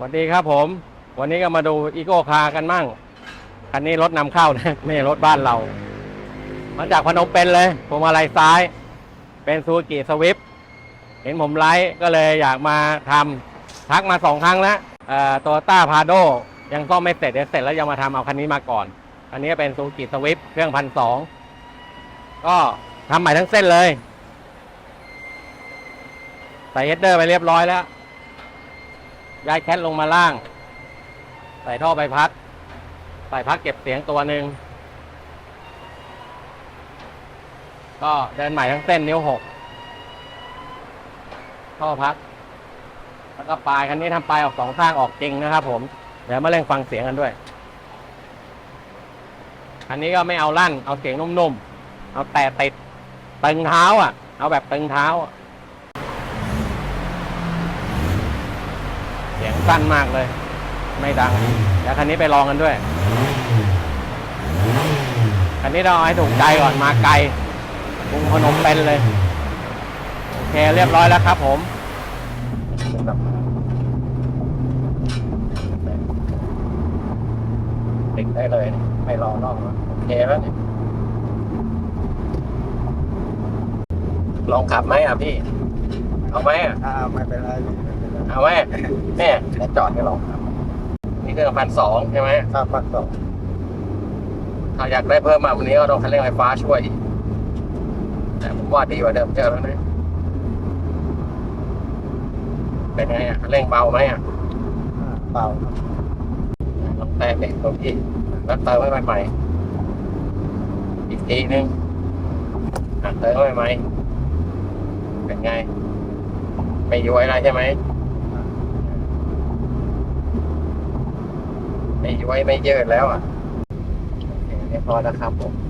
สวัสดีครับผม วันนี้ก็มาดูอีโก้คากันมั่งคันนี้รถนำเข้านะ ไม่ใช่รถบ้านเรา มาจากพนมเปญเลยพวงมาลัยซ้าย เป็นซูกิสวิฟเห็นผมไลฟ์ก็เลยอยากมาทำทักมาสองครั้งแล้วตโยต้าพาโดยังซ่อมไม่เสร็จเดี๋ยวเสร็จแล้วยังมาทำเอาคันนี้มาก่อน อันนี้เป็นซูกิสวิฟเครื่องพันสองก็ทำใหม่ทั้งเส้นเลย ใส่เฮดเดอร์ไปเรียบร้อยแล้ว ย้ายแคทลงมาล่าง ใส่ท่อใบพัด ใส่พัดเก็บเสียงตัวหนึ่ง ก็เดินใหม่ทั้งเส้นนิ้วหก ท่อพัด แล้วก็ปลายคันนี้ทำปลายออกสองข้างออกจริงนะครับผม เดี๋ยวมาเล่นฟังเสียงกันด้วย อันนี้ก็ไม่เอาลั่น เอาเสียงนุ่มๆ เอาแต่ติดตึงเท้าอะ เอาแบบตึงเท้าอะ เสียงสั้นมากเลย ไม่ดังเดี๋ยวคันนี้ไปลองกันด้วย คันนี้เราเอาให้ถูกใจก่อนมาไกลกรุงพนมเป็นเลย โอเคเรียบร้อยแล้วครับผมติดได้เลย ไม่รอนอกแล้วโอเคแล้วเนี่ยลองขับไหมอะพี่ เอาไหมอะอ่าไม่เป็นไรไม่เป็นไรเอาไหมแม่แล้วจอดให้ลองครับนี่เครื่องพันสองใช่ไหมถ้าปักสองถ้าอยากได้เพิ่มมาวันนี้ก็ต้องคันเร่งไฟฟ้าช่วยอีกแต่ผมว่าดีกว่าเดิมเยอะแล้วนะเป็นไงอะคันเร่งเบาไหมอะอ่าเปล่าครับลองแตะเบรกตรงที่แล้วเติมให้มันใหม่ อีกทีนึงอะเติมให้ใหม่เป็นไง ไม่ย้วยอะไรใช่ไหมไม่ย้วยไม่ยืดแล้วอะโอเคเรียบร้อยแล้วครับผม